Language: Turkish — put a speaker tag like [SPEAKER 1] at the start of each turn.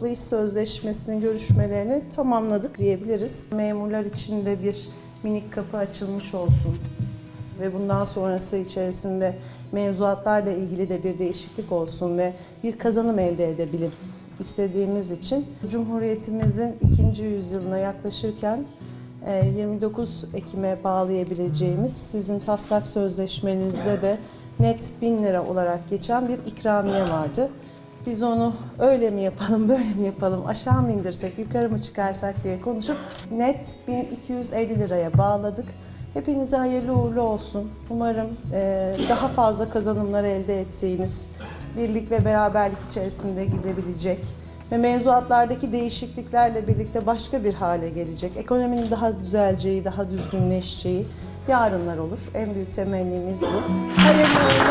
[SPEAKER 1] toplu iş sözleşmesinin görüşmelerini tamamladık diyebiliriz. Memurlar için de bir minik kapı açılmış olsun ve bundan sonrası içerisinde mevzuatlarla ilgili de bir değişiklik olsun ve bir kazanım elde edebilin istediğimiz için Cumhuriyetimizin ikinci yüzyılına yaklaşırken e, 29 Ekim'e bağlayabileceğimiz sizin taslak sözleşmenizde de net 1000 lira olarak geçen bir ikramiye vardı. Biz onu öyle mi yapalım, böyle mi yapalım, aşağı mı indirsek, yukarı mı çıkarsak diye konuşup net 1250 liraya bağladık. Hepinize hayırlı uğurlu olsun. Umarım e, daha fazla kazanımlar elde ettiğiniz, birlik ve beraberlik içerisinde gidebilecek ve mevzuatlardaki değişikliklerle birlikte başka bir hale gelecek. Ekonominin daha düzeleceği, daha düzgünleşeceği yarınlar olur. En büyük temennimiz bu. Hayırlı uğurlu.